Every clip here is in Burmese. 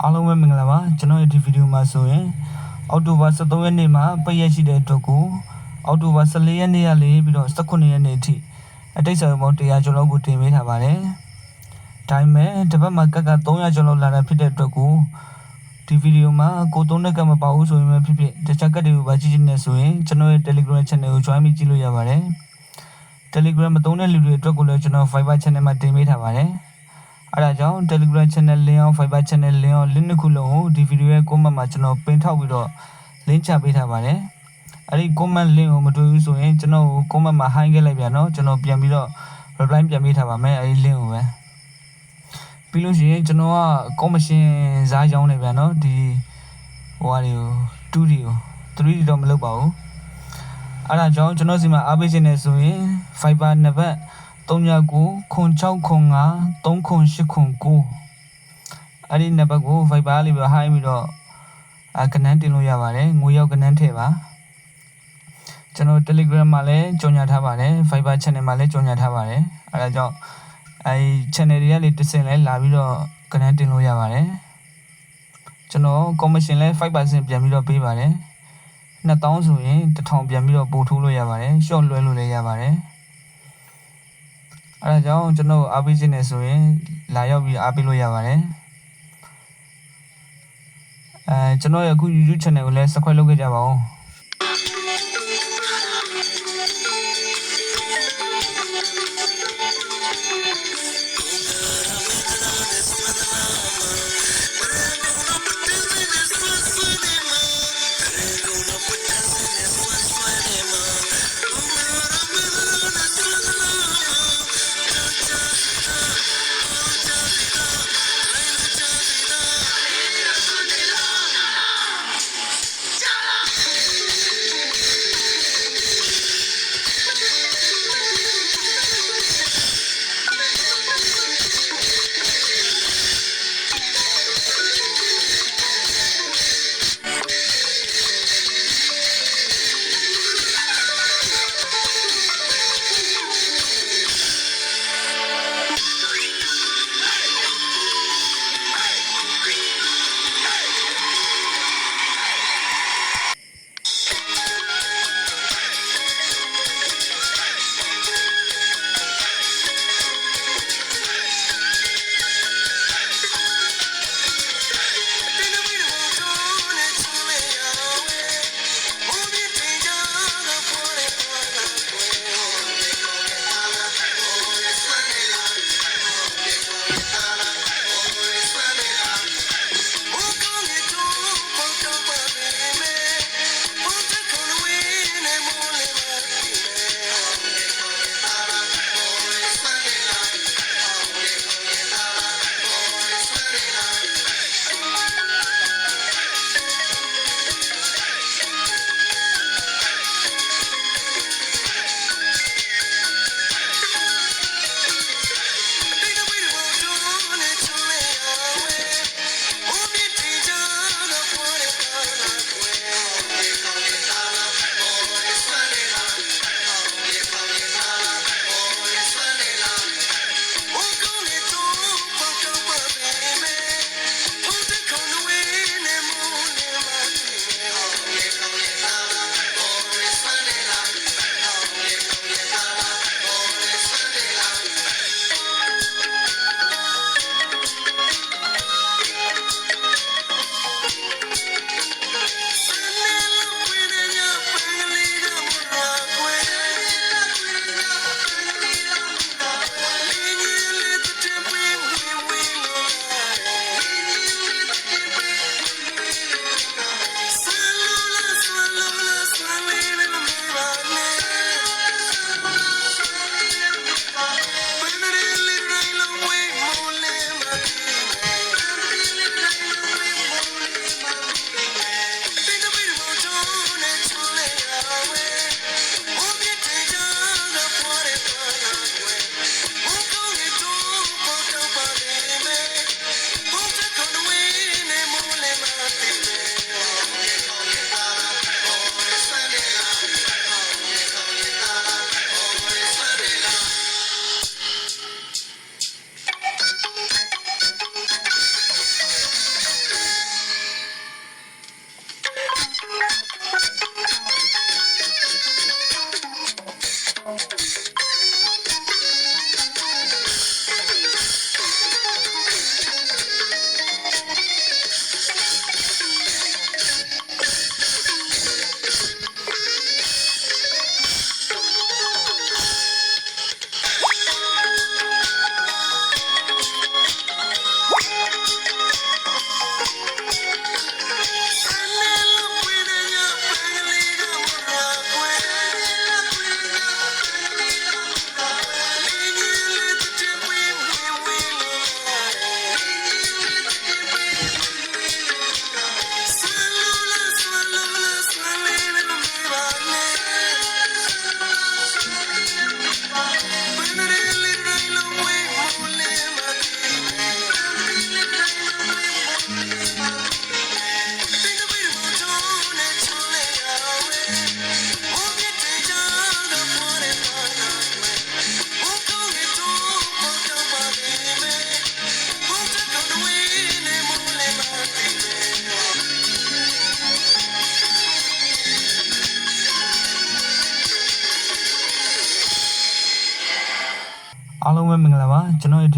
အားလုံးပဲမင်္ဂလာပါကျွန်တော်ရဲ့ဒီဗီဒီယိုမှာဆိုရင်အောက်တိုဘာ23ရက်နေ့မှာပိတ်ရက်ရှိတဲ့အတွက်ကိုအောက်တိုဘာ14ရက်နေ့ကလေးပြီးတော့18ရက်နေ့အထိအတိတ်ဆောင်ပေါင်း100ကျော်လောက်ကိုတင်ပေးထားပါတယ်ဒါပေမဲ့တစ်ပတ်မှာကက်က300ကျော်လောက်လာတာဖြစ်တဲ့အတွက်ကိုဒီဗီဒီယိုမှာကိုသုံးတဲ့ကမပါဘူးဆိုရင်ပဲဖြစ်ဖြစ်တခြားကက်တွေကိုပါကြည့်ချင်နေဆိုရင်ကျွန်တော်ရဲ့ Telegram channel ကို join ပြီးကြည့်လို့ရပါတယ် Telegram မသုံးတဲ့လူတွေအတွက်ကိုလည်းကျွန်တော် Viber channel မှာတင်ပေးထားပါတယ်။ အဲဒါကြောင့် Telegram channel link အောင် Viber channel link အောင် link တစ်ခုလုံးကိုဒီ video ရဲ့ comment မှာကျွန်တော်ပင်ထောက်ပြီးတော့ link ချပေးထားပါတယ်။အဲဒီ comment link ကိုမတွေ့ဘူးဆိုရင်ကျွန်တော်ကို comment မှာ hi ခဲ့လိုက်ပြန်နော်ကျွန်တော်ပြန်ပြီးတော့ reply ပြန်ပေးထားပါမယ်အဲဒီ link ကိုပဲ။ပြီးလို့ရှိရင်ကျွန်တော်က commission ဇာတ်ရောင်းနေပြန်နော်ဒီဟိုဟာတွေကို2တွေကို 3D တော့မလုပ်ပါဘူး။အဲ့ဒါကြောင့်ကျွန်တော်စီမှာအားပေးခြင်းနဲ့ဆိုရင် Fiber နံပါတ် 39ခွန်6ခွန်5 3ခွန်8ခွန်9အဲ့ဒီနံပါတ်ကို Fiber လေးပဲဟိုင်းပြီးတော့အကနန်းတင်လို့ရပါတယ်ငွေရောက်ကနန်းထည့်ပါကျွန်တော် Telegram မှာလည်းကြော်ညာထားပါတယ် Fiber Channel မှာလည်းကြော်ညာထားပါတယ်အဲ့ဒါကြောင့်အဲ့ဒီ channel တွေကလေတစ်စင်လဲလာပြီးတော့ကနန်းတင်လို့ရပါတယ်ကျွန်တော် commission လဲ5%ပြန်ပြီးတော့ပေးပါတယ်2000ဆိုရင်1000ပြန်ပြီးတော့ပို့ထိုးလို့ရပါတယ်ရှော့လွှဲလို့လည်းရပါတယ် အဲဒါကြောင့်ကျွန်တော်အားပေးခြင်းနဲ့ဆိုရင်လာရောက်ပြီးအားပေးလို့ရပါတယ်အဲကျွန်တော်ရဲ့အခု YouTube channel ကိုလည်း subscribe လုပ်ခဲ့ကြပါဦး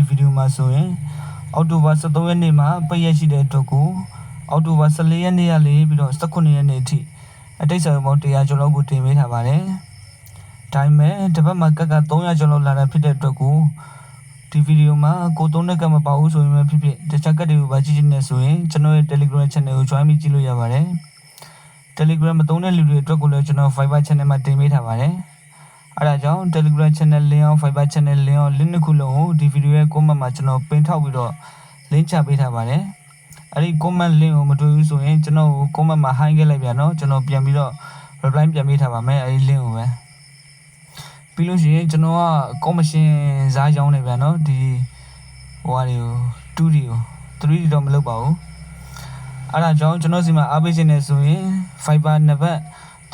ဗီဒီယိုမှာဆိုရင်အောက်တိုဘာ23ရက်နေ့မှာပိတ်ရက်ရှိတဲ့အတွက်ကိုအောက်တိုဘာ14ရက်နေ့ကလေးပြီးတော့18ရက်နေ့အထိအတိတ်ဆောင်ပေါင်း100ကျော်လောက်ကိုတင်ပေးထားပါတယ်။ဒါပေမဲ့တစ်ပတ်မှာကက်က300ကျော်လောက်လာတာဖြစ်တဲ့အတွက်ကိုဒီဗီဒီယိုမှာကိုသုံးတဲ့ကမပါဘူးဆိုရင်ပဲဖြစ်ဖြစ်တခြားကက်တွေကိုပါကြည့်ချင်နေဆိုရင်ကျွန်တော်ရဲ့ Telegram channel ကို join ပြီးကြည့်လို့ရပါတယ်။ Telegram မသုံးတဲ့လူတွေအတွက်ကိုလည်းကျွန်တော် Viber channel မှာတင်ပေးထားပါတယ်။ အဲဒါကြောင့် Telegram channel link အောင် Viber channel link အောင် link တစ်ခုလုံးကိုဒီဗီဒီယိုရဲ့ comment မှာကျွန်တော်ပင်ထောက်ပြီးတော့ link ချပေးထားပါတယ်။အဲဒီ comment link ကိုမတွေ့ဘူးဆိုရင်ကျွန်တော်ကို comment မှာ hi ခဲ့လိုက်ပြန်နော်ကျွန်တော်ပြန်ပြီးတော့ reply ပြန်ပေးထားပါမယ်အဲဒီ link ကိုပဲ။ပြီးလို့ရှိရင်ကျွန်တော်ကကော်မရှင်ဇာတ်ကြောင်းနေပြန်နော်ဒီဟိုဟာတွေကို2ဒီကို3ဒီတော့မလုပ်ပါဘူး။အဲဒါကြောင့်ကျွန်တော်စီမှာအားပေးခြင်းနေဆိုရင် Viber နံပါတ်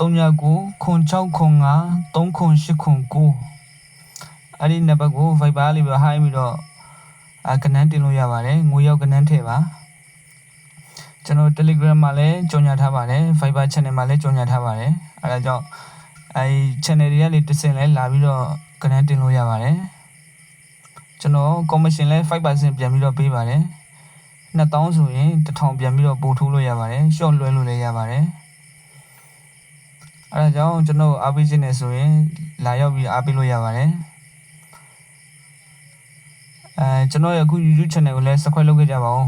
39ခွန်6ခွန်5 3ခွန်8ခွန်9အဲ့ဒီနံပါတ်ကို Viber လေးပဲဟိုင်းပြီးတော့အကနန်းတင်လို့ရပါတယ်ငွေရောက်ကနန်းထည့်ပါကျွန်တော် Telegram မှာလည်းကြော်ညာထားပါတယ် Viber channel မှာလည်းကြော်ညာထားပါတယ်အဲဒါကြောင့်အဲဒီ channel တွေကလေတစ်စင်လဲလာပြီးတော့ကနန်းတင်လို့ရပါတယ်ကျွန်တော် commission လဲ5%ပြန်ပြီးတော့ပေးပါတယ်2000ဆိုရင်1000ပြန်ပြီးတော့ပို့ထိုးလို့ရပါတယ် short လွှဲလို့လည်းရပါတယ် အဲဒါကြောင့်ကျွန်တော်အားပေးခြင်းနေဆိုရင်လာရောက်ပြီးအားပေးလို့ရပါတယ်အဲကျွန်တော်ရဲ့အခု YouTube channel ကိုလည်း subscribe လုပ်ခဲ့ကြပါဦး